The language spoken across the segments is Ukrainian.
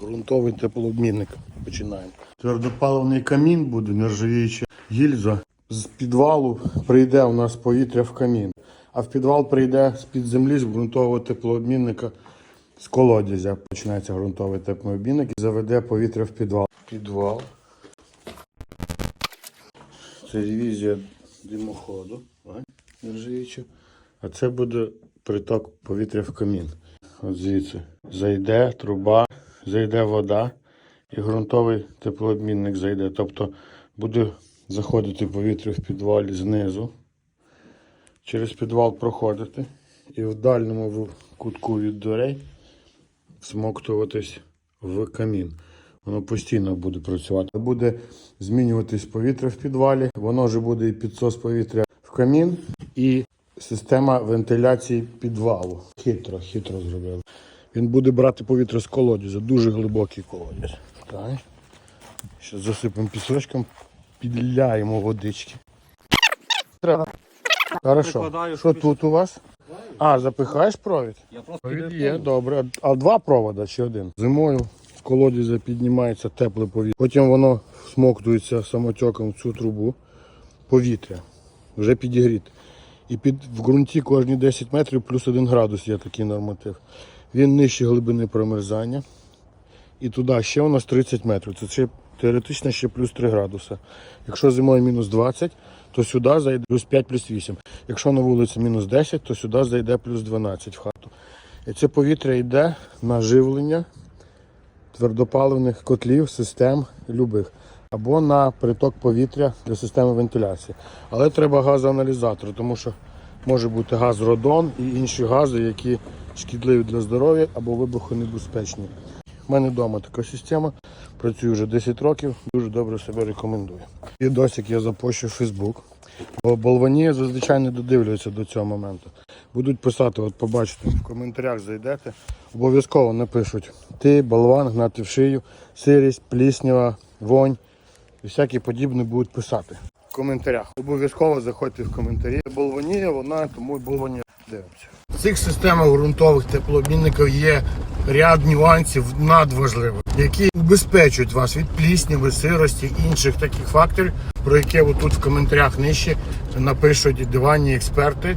Грунтовий теплообмінник. Починаємо. Твердопаливний камін буде, нержавіюча гільза. З підвалу прийде у нас повітря в камін. А в підвал прийде з-під землі з ґрунтового теплообмінника з колодязя. Починається ґрунтовий теплообмінник і заведе повітря в підвал. Підвал. Це ревізія димоходу. Нержавіюча. А це буде приток повітря в камін. От звідси зайде труба, зайде вода і ґрунтовий теплообмінник зайде. Тобто буде заходити повітря в підвалі знизу, через підвал проходити і в дальньому кутку від дверей всмоктуватись в камін. Воно постійно буде працювати. Буде змінюватись повітря в підвалі, воно вже буде і підсос повітря в камін, і система вентиляції підвалу. Хитро, хитро зробили. Він буде брати повітря з колодязя, дуже глибокий колодязь. Так. Зараз засипемо пісочком, підляємо водички. Треба. Хорошо. Що тут у вас? А, запихаєш провід? Я просто Провід є, добре. А два провода чи один? Зимою з колодязя піднімається тепле повітря. Потім воно смоктується самотеком в цю трубу. Повітря. Вже підігріте. І під, в ґрунті кожні 10 метрів плюс 1 градус є такий норматив. Він нижче глибини промерзання. І туди ще у нас 30 метрів. Це ще, теоретично ще плюс 3 градуси. Якщо зимою мінус 20, то сюди зайде плюс 5, плюс 8. Якщо на вулиці мінус 10, то сюди зайде плюс 12 в хату. І це повітря йде на живлення твердопаливних котлів, систем любих. Або на приток повітря для системи вентиляції. Але треба газоаналізатор, тому що може бути газ родон і інші гази, які шкідливі для здоров'я або вибухонебезпечні. У мене вдома така система, працюю вже 10 років, дуже добре себе рекомендую. Відосик я запущу в Фейсбук, бо болвані зазвичай не додивлюються до цього моменту. Будуть писати, от побачите, в коментарях зайдете, обов'язково напишуть ти, болван, гнати в шию, сирість, пліснява, вонь і всякі подібні будуть писати. В коментарях. Обов'язково заходьте в коментарі. Болванія, вона, тому й болванія дивимося. В цих системах ґрунтових теплообмінників є ряд нюансів надважливих, які убезпечують вас від плісняви, сирості інших таких факторів, про які отут в коментарях нижче напишуть диванні експерти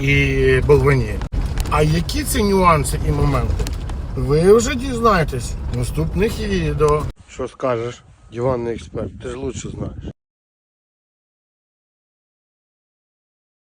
і болвані. А які це нюанси і моменти? Ви вже дізнаєтесь в наступних відео. Що скажеш, диванний експерт? Ти ж лучше знаєш.